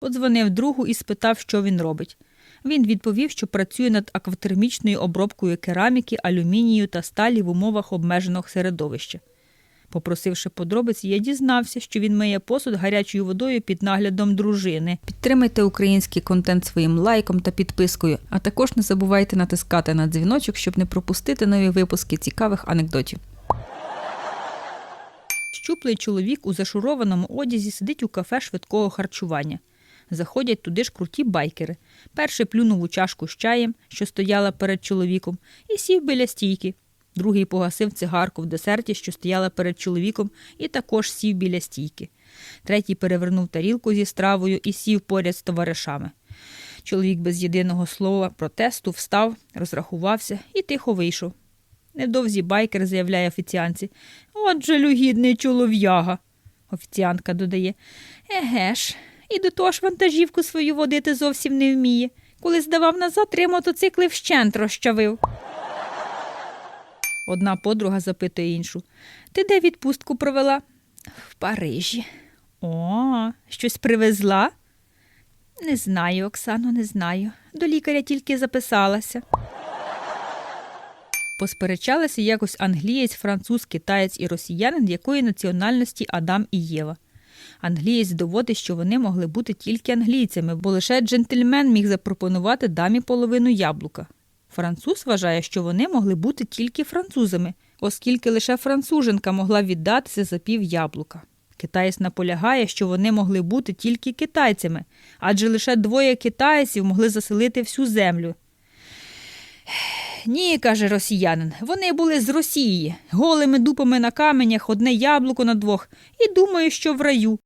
Подзвонив другу і спитав, що він робить. Він відповів, що працює над акватермічною обробкою кераміки, алюмінію та сталі в умовах обмеженого середовища. Попросивши подробиці, я дізнався, що він миє посуд гарячою водою під наглядом дружини. Підтримайте український контент своїм лайком та підпискою, а також не забувайте натискати на дзвіночок, щоб не пропустити нові випуски цікавих анекдотів. Щуплий чоловік у зашурованому одязі сидить у кафе швидкого харчування. Заходять туди ж круті байкери. Перший плюнув у чашку з чаєм, що стояла перед чоловіком, і сів біля стійки. Другий погасив цигарку в десерті, що стояла перед чоловіком, і також сів біля стійки. Третій перевернув тарілку зі стравою і сів поряд з товаришами. Чоловік без єдиного слова протесту встав, розрахувався і тихо вийшов. Невдовзі байкер заявляє офіціанці. От жалюгідний чолов'яга. Офіціантка додає. Еге ж, і до того ж вантажівку свою водити зовсім не вміє. Коли здавав назад, три мотоцикли вщент розчавив. Одна подруга запитує іншу. Ти де відпустку провела? В Парижі. О, щось привезла? Не знаю, Оксано, не знаю. До лікаря тільки записалася. Посперечалися якось англієць, француз, китаєць і росіянин, якої національності Адам і Єва. Англієць доводить, що вони могли бути тільки англійцями, бо лише джентльмен міг запропонувати дамі половину яблука. Француз вважає, що вони могли бути тільки французами, оскільки лише француженка могла віддатися за пів яблука. Китаєць наполягає, що вони могли бути тільки китайцями, адже лише двоє китайців могли заселити всю землю. Ні, каже росіянин, вони були з Росії, голими дупами на каменях, одне яблуко на двох, і думаю, що в раю.